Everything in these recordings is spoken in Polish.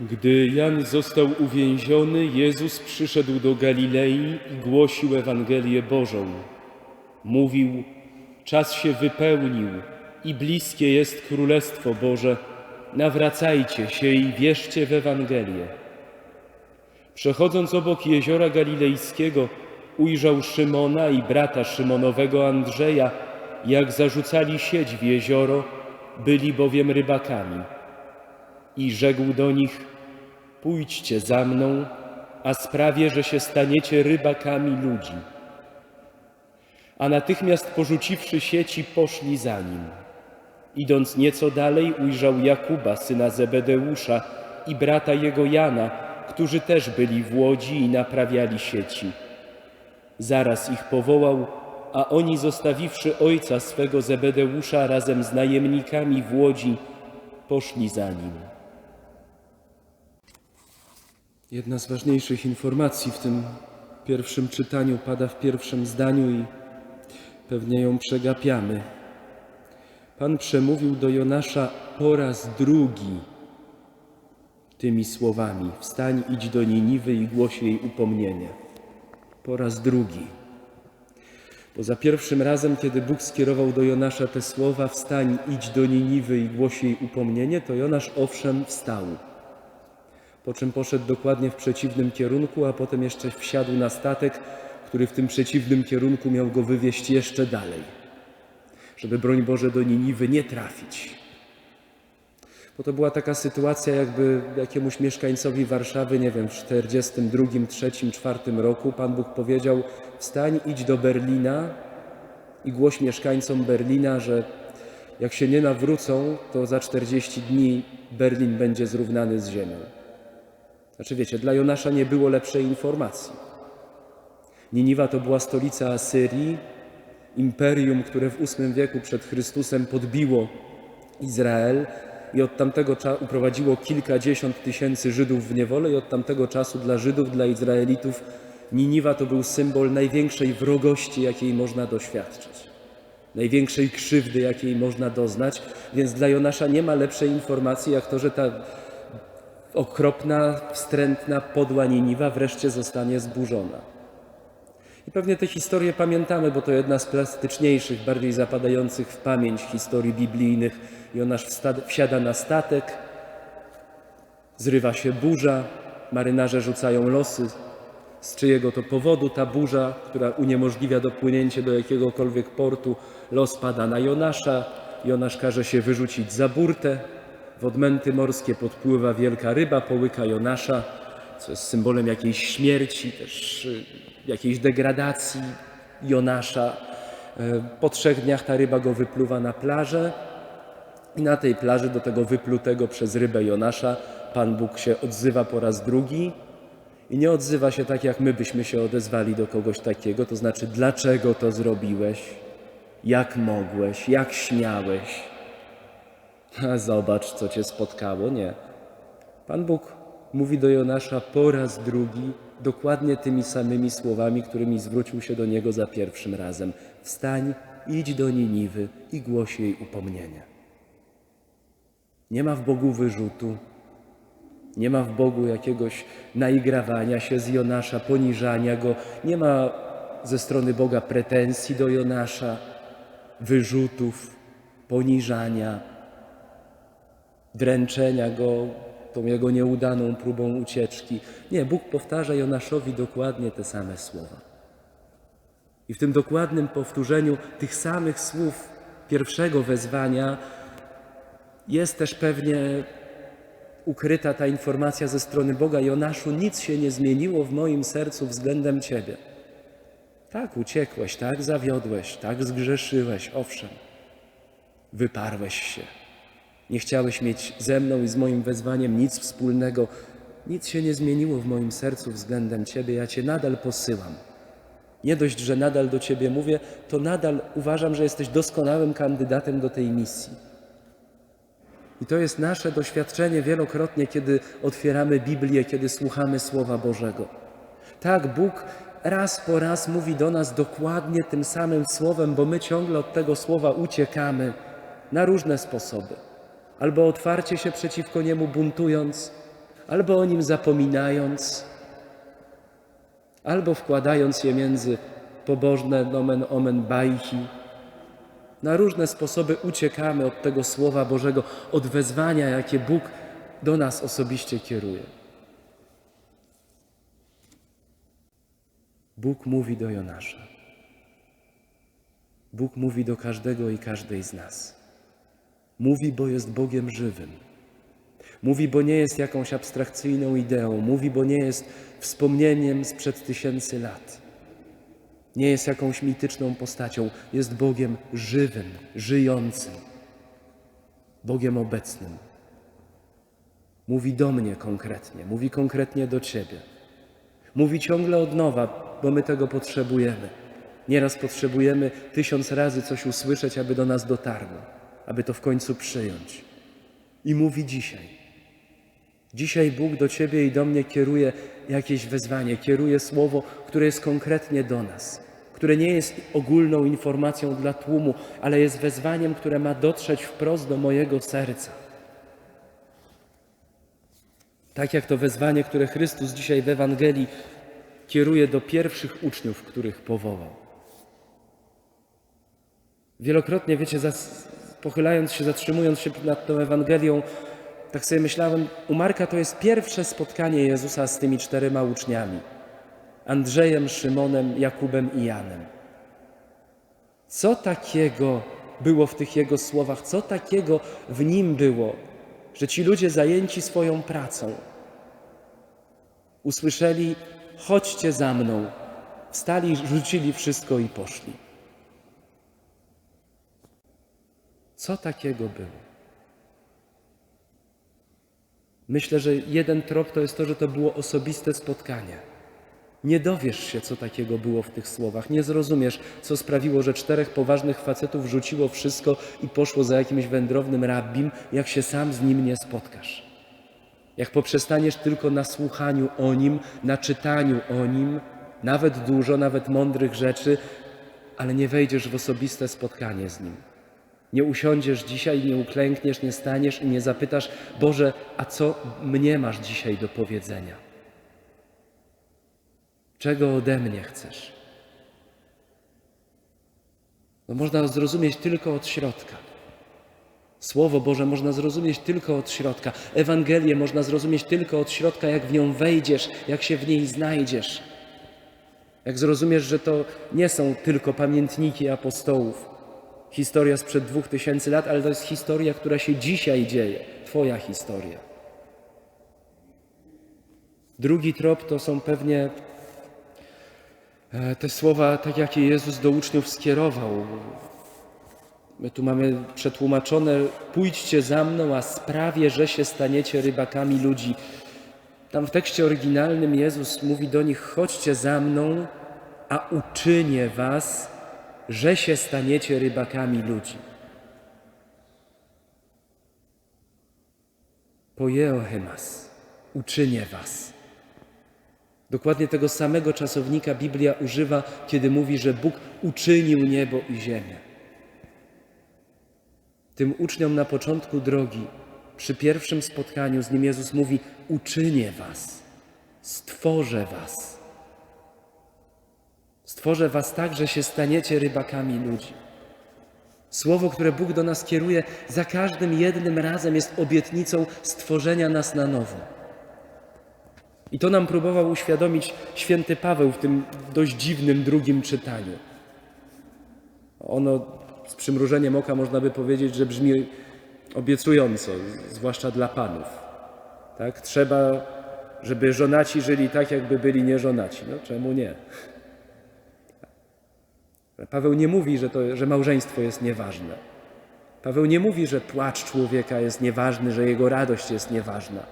Gdy Jan został uwięziony, Jezus przyszedł do Galilei i głosił Ewangelię Bożą. Mówił: Czas się wypełnił i bliskie jest Królestwo Boże. Nawracajcie się i wierzcie w Ewangelię. Przechodząc obok jeziora galilejskiego, ujrzał Szymona i brata Szymonowego Andrzeja, jak zarzucali sieć w jezioro, byli bowiem rybakami. I rzekł do nich: Pójdźcie za mną, a sprawię, że się staniecie rybakami ludzi. A natychmiast porzuciwszy sieci, poszli za nim. Idąc nieco dalej, ujrzał Jakuba, syna Zebedeusza, i brata jego Jana, którzy też byli w łodzi i naprawiali sieci. Zaraz ich powołał, a oni, zostawiwszy ojca swego Zebedeusza razem z najemnikami w łodzi, poszli za nim. Jedna z ważniejszych informacji w tym pierwszym czytaniu pada w pierwszym zdaniu i pewnie ją przegapiamy. Pan przemówił do Jonasza po raz drugi tymi słowami: Wstań, idź do Niniwy i głoś jej upomnienie. Po raz drugi. Bo za pierwszym razem, kiedy Bóg skierował do Jonasza te słowa: Wstań, idź do Niniwy i głoś jej upomnienie, to Jonasz owszem wstał. Po czym poszedł dokładnie w przeciwnym kierunku, a potem jeszcze wsiadł na statek, który w tym przeciwnym kierunku miał go wywieźć jeszcze dalej, żeby broń Boże do Niniwy nie trafić. Bo to była taka sytuacja, jakby jakiemuś mieszkańcowi Warszawy, nie wiem, w 42, 3, 4 roku Pan Bóg powiedział: Wstań, idź do Berlina i głoś mieszkańcom Berlina, że jak się nie nawrócą, to za 40 dni Berlin będzie zrównany z ziemią. Znaczy, wiecie, dla Jonasza nie było lepszej informacji. Niniwa to była stolica Asyrii, imperium, które w VIII wieku przed Chrystusem podbiło Izrael i od tamtego czasu uprowadziło kilkadziesiąt tysięcy Żydów w niewolę i od tamtego czasu dla Żydów, dla Izraelitów Niniwa to był symbol największej wrogości, jakiej można doświadczyć. Największej krzywdy, jakiej można doznać, więc dla Jonasza nie ma lepszej informacji, jak to, że ta okropna, wstrętna, podła Niniwa wreszcie zostanie zburzona. I pewnie tę historię pamiętamy, bo to jedna z plastyczniejszych, bardziej zapadających w pamięć historii biblijnych. Jonasz wsiada na statek, zrywa się burza, marynarze rzucają losy. Z czyjego to powodu ta burza, która uniemożliwia dopłynięcie do jakiegokolwiek portu, los pada na Jonasza. Jonasz każe się wyrzucić za burtę. W odmęty morskie podpływa wielka ryba, połyka Jonasza, co jest symbolem jakiejś śmierci, też y, jakiejś degradacji Jonasza. E, Po trzech dniach ta ryba go wypluwa na plażę i na tej plaży do tego wyplutego przez rybę Jonasza Pan Bóg się odzywa po raz drugi i nie odzywa się tak, jak my byśmy się odezwali do kogoś takiego, to znaczy dlaczego to zrobiłeś, jak mogłeś, jak śmiałeś. Zobacz, co cię spotkało. Nie. Pan Bóg mówi do Jonasza po raz drugi dokładnie tymi samymi słowami, którymi zwrócił się do niego za pierwszym razem. Wstań, idź do Niniwy i głoś jej upomnienie. Nie ma w Bogu wyrzutu, nie ma w Bogu jakiegoś naigrawania się z Jonasza, poniżania go, nie ma ze strony Boga pretensji do Jonasza, wyrzutów, poniżania, dręczenia go tą jego nieudaną próbą ucieczki. Nie, Bóg powtarza Jonaszowi dokładnie te same słowa. I w tym dokładnym powtórzeniu tych samych słów pierwszego wezwania jest też pewnie ukryta ta informacja ze strony Boga: Jonaszu, nic się nie zmieniło w moim sercu względem Ciebie. Tak uciekłeś, tak zawiodłeś, tak zgrzeszyłeś, owszem. Wyparłeś się. Nie chciałeś mieć ze mną i z moim wezwaniem nic wspólnego. Nic się nie zmieniło w moim sercu względem Ciebie. Ja Cię nadal posyłam. Nie dość, że nadal do Ciebie mówię, to nadal uważam, że jesteś doskonałym kandydatem do tej misji. I to jest nasze doświadczenie wielokrotnie, kiedy otwieramy Biblię, kiedy słuchamy Słowa Bożego. Tak, Bóg raz po raz mówi do nas dokładnie tym samym słowem, bo my ciągle od tego słowa uciekamy na różne sposoby. Albo otwarcie się przeciwko niemu buntując, albo o nim zapominając, albo wkładając je między pobożne nomen omen bajki. Na różne sposoby uciekamy od tego Słowa Bożego, od wezwania, jakie Bóg do nas osobiście kieruje. Bóg mówi do Jonasza. Bóg mówi do każdego i każdej z nas. Mówi, bo jest Bogiem żywym. Mówi, bo nie jest jakąś abstrakcyjną ideą. Mówi, bo nie jest wspomnieniem sprzed tysięcy lat. Nie jest jakąś mityczną postacią. Jest Bogiem żywym, żyjącym. Bogiem obecnym. Mówi do mnie konkretnie, mówi konkretnie do Ciebie. Mówi ciągle od nowa, bo my tego potrzebujemy. Nieraz potrzebujemy tysiąc razy coś usłyszeć, aby do nas dotarło, aby to w końcu przyjąć. I mówi dzisiaj. Dzisiaj Bóg do Ciebie i do mnie kieruje jakieś wezwanie, kieruje słowo, które jest konkretnie do nas, które nie jest ogólną informacją dla tłumu, ale jest wezwaniem, które ma dotrzeć wprost do mojego serca. Tak jak to wezwanie, które Chrystus dzisiaj w Ewangelii kieruje do pierwszych uczniów, których powołał. Wielokrotnie, wiecie, zas- pochylając się, zatrzymując się nad tą Ewangelią, tak sobie myślałem, u Marka to jest pierwsze spotkanie Jezusa z tymi czterema uczniami. Andrzejem, Szymonem, Jakubem i Janem. Co takiego było w tych jego słowach, co takiego w nim było, że ci ludzie zajęci swoją pracą usłyszeli: Chodźcie za mną. Wstali, rzucili wszystko i poszli. Co takiego było? Myślę, że jeden trop to jest to, że to było osobiste spotkanie. Nie dowiesz się, co takiego było w tych słowach. Nie zrozumiesz, co sprawiło, że czterech poważnych facetów rzuciło wszystko i poszło za jakimś wędrownym rabbim, jak się sam z nim nie spotkasz. Jak poprzestaniesz tylko na słuchaniu o nim, na czytaniu o nim, nawet dużo, nawet mądrych rzeczy, ale nie wejdziesz w osobiste spotkanie z nim. Nie usiądziesz dzisiaj, nie uklękniesz, nie staniesz i nie zapytasz, Boże, a co mnie masz dzisiaj do powiedzenia? Czego ode mnie chcesz? No można zrozumieć tylko od środka. Słowo Boże można zrozumieć tylko od środka. Ewangelię można zrozumieć tylko od środka, jak w nią wejdziesz, jak się w niej znajdziesz. Jak zrozumiesz, że to nie są tylko pamiętniki apostołów, historia sprzed dwóch tysięcy lat, ale to jest historia, która się dzisiaj dzieje. Twoja historia. Drugi trop to są pewnie e, te słowa, tak jakie Jezus do uczniów skierował. My tu mamy przetłumaczone: Pójdźcie za mną, a sprawię, że się staniecie rybakami ludzi. Tam w tekście oryginalnym Jezus mówi do nich: Chodźcie za mną, a uczynię was że się staniecie rybakami ludzi. Pojeohemas, uczynię was. Dokładnie tego samego czasownika Biblia używa, kiedy mówi, że Bóg uczynił niebo i ziemię. Tym uczniom na początku drogi, przy pierwszym spotkaniu z nim Jezus mówi: Uczynię was, stworzę was. Stworzę was tak, że się staniecie rybakami ludzi. Słowo, które Bóg do nas kieruje, za każdym jednym razem jest obietnicą stworzenia nas na nowo. I to nam próbował uświadomić święty Paweł w tym dość dziwnym drugim czytaniu. Ono z przymrużeniem oka można by powiedzieć, że brzmi obiecująco, zwłaszcza dla panów. Tak? Trzeba, żeby żonaci żyli tak, jakby byli nieżonaci. No czemu nie? Paweł nie mówi, że, to, że małżeństwo jest nieważne. Paweł nie mówi, że płacz człowieka jest nieważny, że jego radość jest nieważna.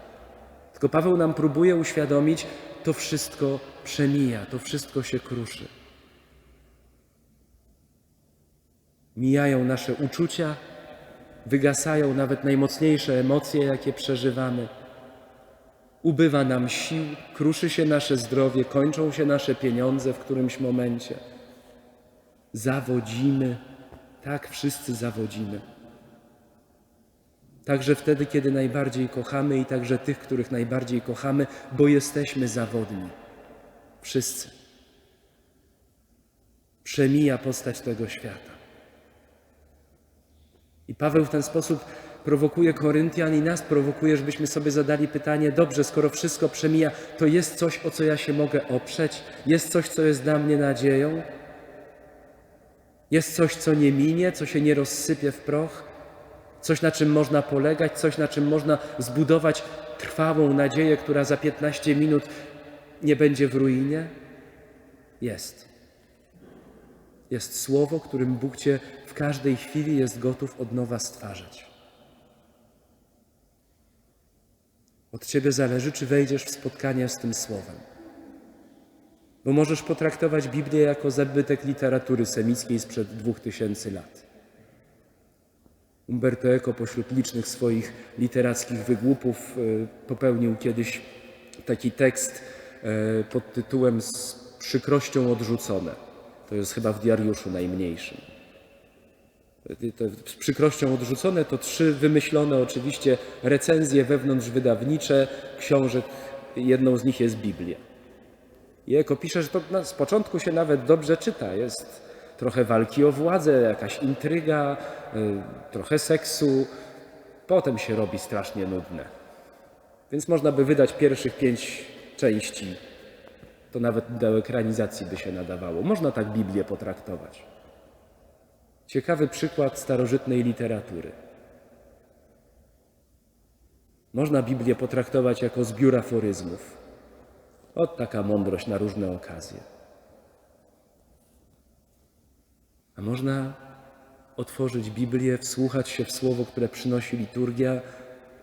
Tylko Paweł nam próbuje uświadomić, to wszystko przemija, to wszystko się kruszy. Mijają nasze uczucia, wygasają nawet najmocniejsze emocje, jakie przeżywamy. Ubywa nam sił, kruszy się nasze zdrowie, kończą się nasze pieniądze w którymś momencie zawodzimy. Tak, wszyscy zawodzimy. Także wtedy, kiedy najbardziej kochamy i także tych, których najbardziej kochamy, bo jesteśmy zawodni. Wszyscy. Przemija postać tego świata. I Paweł w ten sposób prowokuje Koryntian i nas prowokuje, żebyśmy sobie zadali pytanie: dobrze, skoro wszystko przemija, to jest coś, o co ja się mogę oprzeć? Jest coś, co jest dla mnie nadzieją? Jest coś, co nie minie, co się nie rozsypie w proch? Coś, na czym można polegać, coś, na czym można zbudować trwałą nadzieję, która za 15 minut nie będzie w ruinie? Jest. Jest słowo, którym Bóg Cię w każdej chwili jest gotów od nowa stwarzać. Od Ciebie zależy, czy wejdziesz w spotkanie z tym słowem. Bo możesz potraktować Biblię jako zabytek literatury semickiej sprzed dwóch tysięcy lat. Umberto Eco pośród licznych swoich literackich wygłupów y, popełnił kiedyś taki tekst y, pod tytułem Z przykrością odrzucone. To jest chyba w diariuszu najmniejszym. Te z przykrością odrzucone to trzy wymyślone oczywiście recenzje wewnątrzwydawnicze książek. Jedną z nich jest Biblia. I Eko pisze, że to z początku się nawet dobrze czyta. Jest trochę walki o władzę, jakaś intryga, y, trochę seksu. Potem się robi strasznie nudne. Więc można by wydać pierwszych pięć części. To nawet do ekranizacji by się nadawało. Można tak Biblię potraktować. Ciekawy przykład starożytnej literatury. Można Biblię potraktować jako zbiór aforyzmów. Ot taka mądrość na różne okazje. A można otworzyć Biblię, wsłuchać się w słowo, które przynosi liturgia,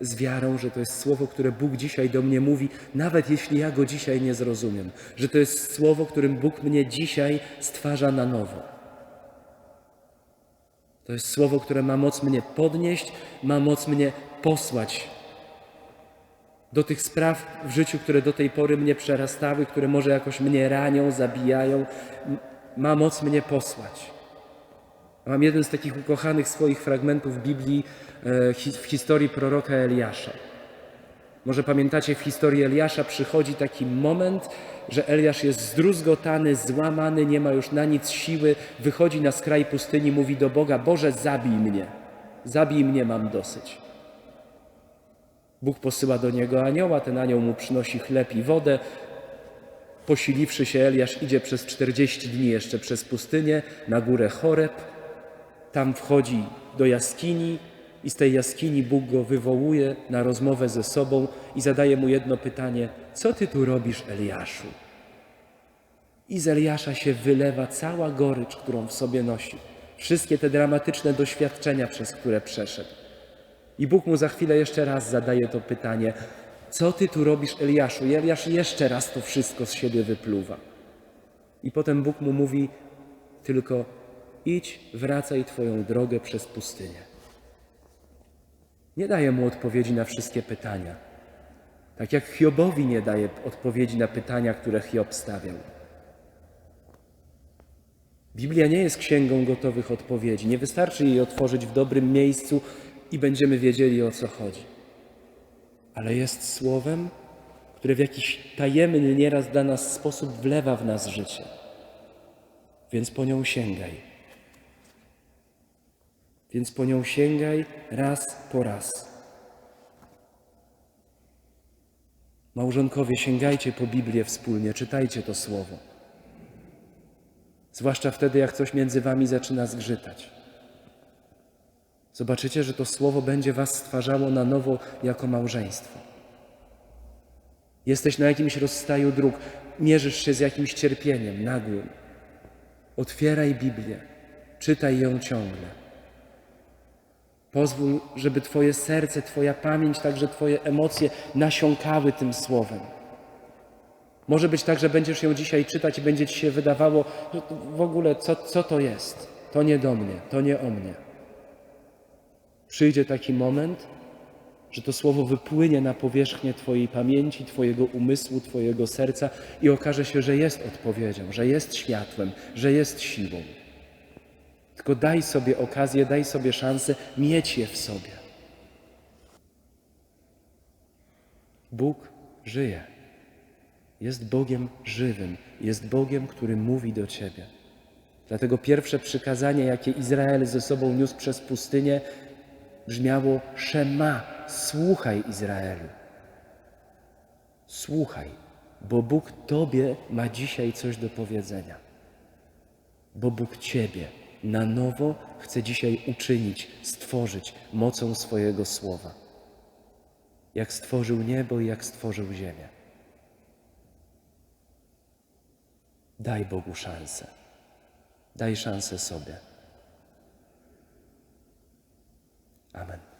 z wiarą, że to jest słowo, które Bóg dzisiaj do mnie mówi, nawet jeśli ja go dzisiaj nie zrozumiem, że to jest słowo, którym Bóg mnie dzisiaj stwarza na nowo. To jest słowo, które ma moc mnie podnieść, ma moc mnie posłać do tych spraw w życiu, które do tej pory mnie przerastały, które może jakoś mnie ranią, zabijają, ma moc mnie posłać. Mam jeden z takich ukochanych swoich fragmentów Biblii e, w historii proroka Eliasza. Może pamiętacie, w historii Eliasza przychodzi taki moment, że Eliasz jest zdruzgotany, złamany, nie ma już na nic siły, wychodzi na skraj pustyni, mówi do Boga: Boże, zabij mnie, zabij mnie, mam dosyć. Bóg posyła do niego anioła, ten anioł mu przynosi chleb i wodę. Posiliwszy się, Eliasz idzie przez 40 dni jeszcze przez pustynię na górę Choreb. Tam wchodzi do jaskini i z tej jaskini Bóg go wywołuje na rozmowę ze sobą i zadaje mu jedno pytanie: Co ty tu robisz, Eliaszu? I z Eliasza się wylewa cała gorycz, którą w sobie nosi. Wszystkie te dramatyczne doświadczenia, przez które przeszedł. I Bóg mu za chwilę jeszcze raz zadaje to pytanie: Co ty tu robisz, Eliaszu? I Eliasz jeszcze raz to wszystko z siebie wypluwa. I potem Bóg mu mówi: Tylko idź, wracaj twoją drogę przez pustynię. Nie daje mu odpowiedzi na wszystkie pytania. Tak jak Hiobowi nie daje odpowiedzi na pytania, które Hiob stawiał. Biblia nie jest księgą gotowych odpowiedzi. Nie wystarczy jej otworzyć w dobrym miejscu i będziemy wiedzieli o co chodzi. Ale jest słowem, które w jakiś tajemny, nieraz dla nas sposób wlewa w nas życie. Więc po nią sięgaj. Więc po nią sięgaj raz po raz. Małżonkowie, sięgajcie po Biblię wspólnie, czytajcie to słowo. Zwłaszcza wtedy, jak coś między wami zaczyna zgrzytać. Zobaczycie, że to słowo będzie was stwarzało na nowo jako małżeństwo. Jesteś na jakimś rozstaju dróg, mierzysz się z jakimś cierpieniem nagłym. Otwieraj Biblię, czytaj ją ciągle. Pozwól, żeby Twoje serce, Twoja pamięć, także Twoje emocje nasiąkały tym słowem. Może być tak, że będziesz ją dzisiaj czytać i będzie Ci się wydawało, że w ogóle co, co to jest? To nie do mnie, to nie o mnie. Przyjdzie taki moment, że to słowo wypłynie na powierzchnię Twojej pamięci, Twojego umysłu, Twojego serca i okaże się, że jest odpowiedzią, że jest światłem, że jest siłą. Tylko daj sobie okazję, daj sobie szansę mieć je w sobie. Bóg żyje. Jest Bogiem żywym, jest Bogiem, który mówi do ciebie. Dlatego pierwsze przykazanie, jakie Izrael ze sobą niósł przez pustynię, brzmiało: Szema, słuchaj Izraelu. Słuchaj, bo Bóg Tobie ma dzisiaj coś do powiedzenia. Bo Bóg Ciebie na nowo chce dzisiaj uczynić, stworzyć mocą swojego słowa. Jak stworzył niebo i jak stworzył ziemię. Daj Bogu szansę. Daj szansę sobie. Amen.